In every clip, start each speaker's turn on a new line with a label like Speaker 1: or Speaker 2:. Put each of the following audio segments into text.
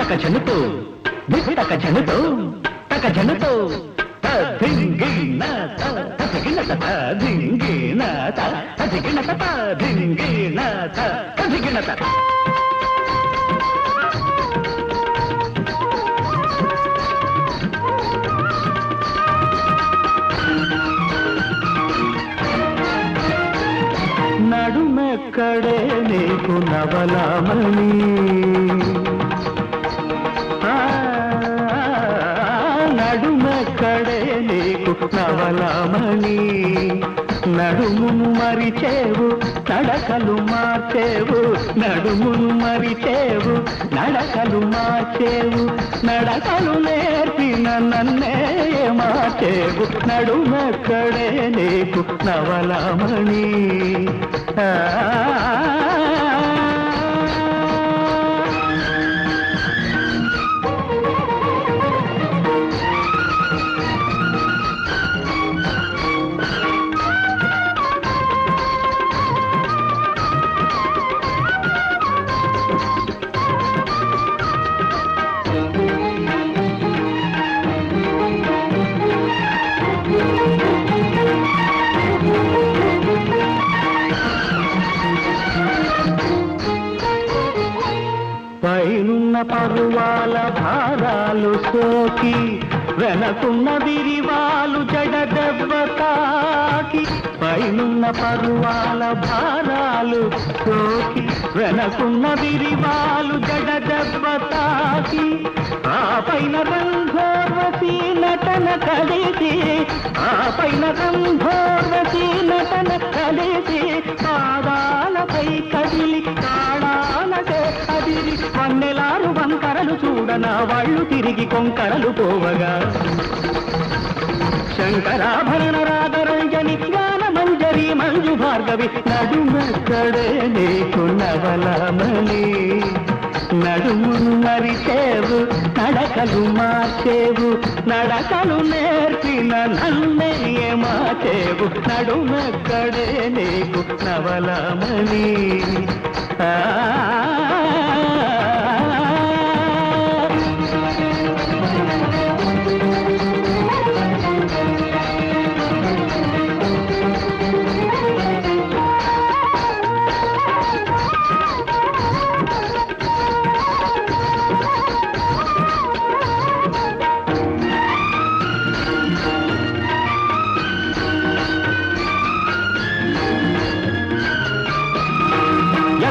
Speaker 1: తక జనుతో తక జనుతో తక జనుతో ధింగిన ధింగిన ధింగిన ధింగిన ధింగిన ధింగిన ఎక్కడే నీకు నవలామణి. నడుమెక్కడే నీకు నవలామణి. నడుమును మరిచేవు నడకలు మార్చేవు నడుమును మరిచేవు నడకలు మార్చేవు నడకలు నేర్పిన నన్నే మార్చేవు నడుమక్కడే నీకు నవలమణి. ఆ. పరువాల భారాలు సోకి వెనకున్న విరివాలు జడ దెబ్బ తాకి పైనున్న పరువాల భారాలు సోకి వెనకున్న విరివాలు జడ దెబ్బ తాకి ఆ పైన రంగోర్వశీ నటన కలిసి ఆ పైన రంగోర్వశీ నటన కలిసి పాదాలపై కదిలి కాళాలకే అదిరి పన్నెలారు కరలు చూడన వాళ్ళు తిరిగి కొంకరలు పోవగా. శంకరాభరణ రాగరంజని జ్ఞాన మంజరి మంజు భార్గవి నడుమక్కడే నీకు నవలమని. నడుమును మరిచేవు నడకలు మార్చేవు నడకలు నేర్పిన నన్నే మార్చేవు. నడుమక్కడే నీకు నవలమని. ఆ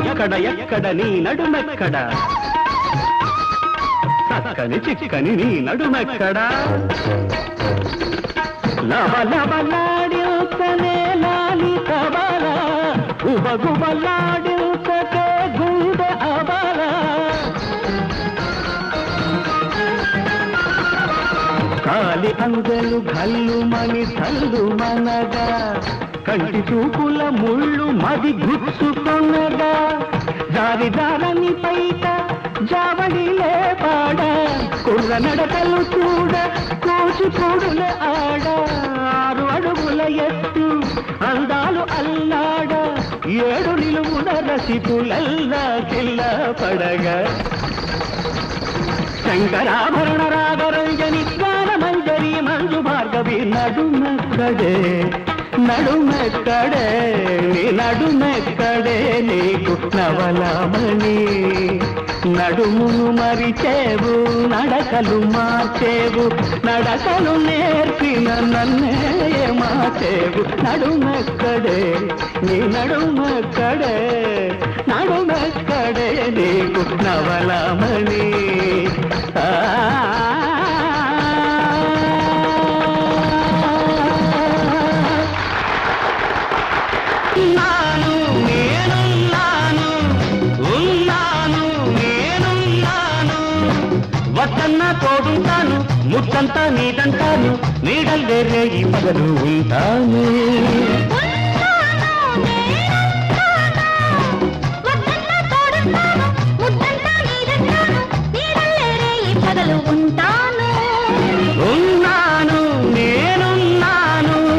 Speaker 1: ఎక్కడ ఎక్కడ నీ నడుమెక్కడ? చక్కని చిక్కని నీ నడుమెక్కడ? లవ లాలి కబల ఉబగుబలాడించకే గుండె అబల. కాలి అందెలు గల్లు మని తల్లు మనగా కంటి చూపుల ముళ్ళు మది గుచ్చుకొనగా దారి దారని పైట జావడి లేపాడ కుర్ర నడకలు చూడ కూచిపూడుల ఆడ ఆరు అడుగుల ఎత్తు అందాలు అల్లాడ ఏడు నిలువున రసిపులల్లా కిల్ల పడగా. శంకరాభరణ రాగరంజని జ్ఞాన మంజు భార్గవి నడుమెక్కడే నడుమెక్కడే నీ నడుమెక్కడే నీకు నవలమణి. నడుమును మరిచేవు నడకలు మార్చేవు నడకలు నేర్పిన నన్నే మార్చేవు. నడుమెక్కడే నీ నడుమెక్కడే నడుమెక్కడే నీకు నవలమణి. ఆ వద్దన్న తోడుంటాను ముద్దంతా నీదంటాను
Speaker 2: నీడల్ వేరే ఈ పగలు ఉంటాను.